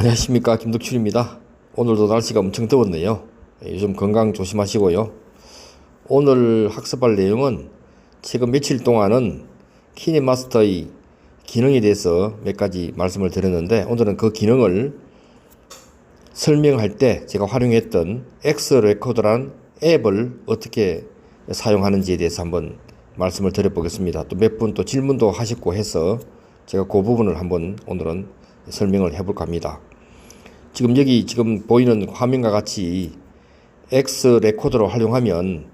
안녕하십니까 김덕출입니다. 오늘도 날씨가 엄청 더웠네요. 예, 요즘 건강 조심하시고요. 오늘 학습할 내용은 최근 며칠 동안은 키네마스터의 기능에 대해서 몇 가지 말씀을 드렸는데 오늘은 그 기능을 설명할 때 제가 활용했던 레코더라는 앱을 어떻게 사용하는지에 대해서 한번 말씀을 드려보겠습니다. 또 몇 분 또 질문도 하셨고 해서 제가 그 부분을 한번 오늘은 설명을 해볼까 합니다. 지금 여기 지금 보이는 화면과 같이 X 레코더로 활용하면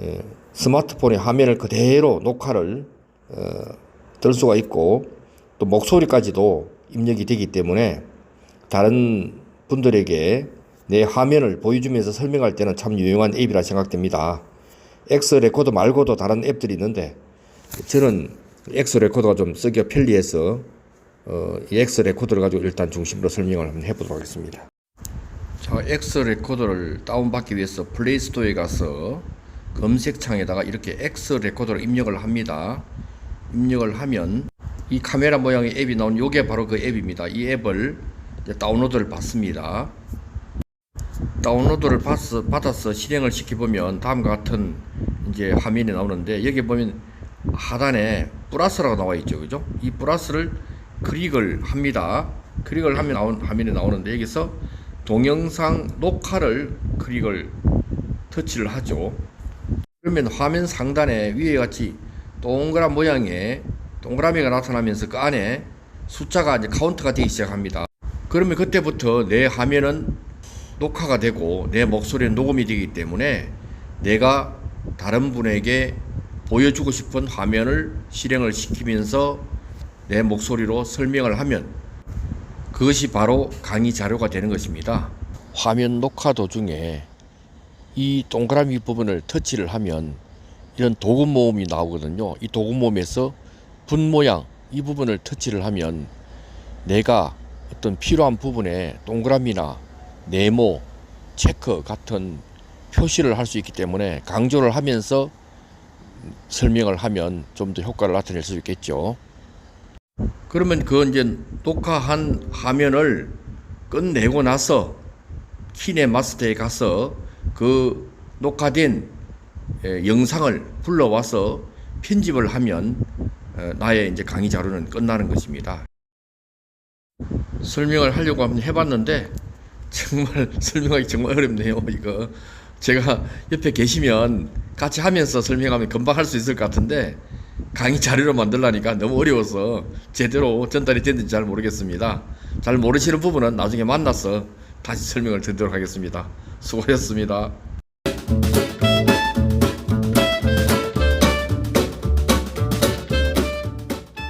에, 스마트폰의 화면을 그대로 녹화를 어, 들 수가 있고 또 목소리까지도 입력이 되기 때문에 다른 분들에게 내 화면을 보여주면서 설명할 때는 참 유용한 앱이라 생각됩니다. X 레코더 말고도 다른 앱들이 있는데 저는 X 레코더가 좀 쓰기가 편리해서 어, 이 X 레코더를 가지고 일단 중심으로 설명을 한번 해보도록 하겠습니다. 자, X 레코더를 다운받기 위해서 플레이스토어에 가서 검색창에다가 이렇게 X 레코더를 입력을 합니다. 입력을 하면 이 카메라 모양의 앱이 나온 요게 바로 그 앱입니다. 이 앱을 다운로드를 받습니다. 다운로드를 받아서 실행을 시켜보면 다음과 같은 이제 화면이 나오는데 여기 보면 하단에 플러스라고 나와 있죠. 그죠? 이 플러스를 클릭을 합니다. 클릭을 하면 나온 화면이 나오는데 여기서 동영상 녹화를 클릭을 터치를 하죠. 그러면 화면 상단에 위에 같이 동그란 모양의 동그라미가 나타나면서 그 안에 숫자가 이제 카운트가 되기 시작합니다. 그러면 그때부터 내 화면은 녹화가 되고 내 목소리는 녹음이 되기 때문에 내가 다른 분에게 보여주고 싶은 화면을 실행을 시키면서 내 목소리로 설명을 하면 그것이 바로 강의 자료가 되는 것입니다. 화면 녹화 도중에 이 동그라미 부분을 터치를 하면 이런 도금 모음이 나오거든요. 이 도금 모음에서 분 모양 이 부분을 터치를 하면 내가 어떤 필요한 부분에 동그라미나 네모, 체크 같은 표시를 할 수 있기 때문에 강조를 하면서 설명을 하면 좀 더 효과를 나타낼 수 있겠죠. 그러면 그 이제 녹화한 화면을 끝내고 나서 키네 마스터에 가서 그 녹화된 에, 영상을 불러와서 편집을 하면 어, 나의 이제 강의 자료는 끝나는 것입니다. 설명을 하려고 한번 해봤는데 정말 설명하기 정말 어렵네요. 이거 제가 옆에 계시면 같이 하면서 설명하면 금방 할 수 있을 것 같은데 강의 자료로 만들라니까 너무 어려워서 제대로 전달이 됐는지 잘 모르겠습니다. 잘 모르시는 부분은 나중에 만나서 다시 설명을 드리도록 하겠습니다. 수고하셨습니다.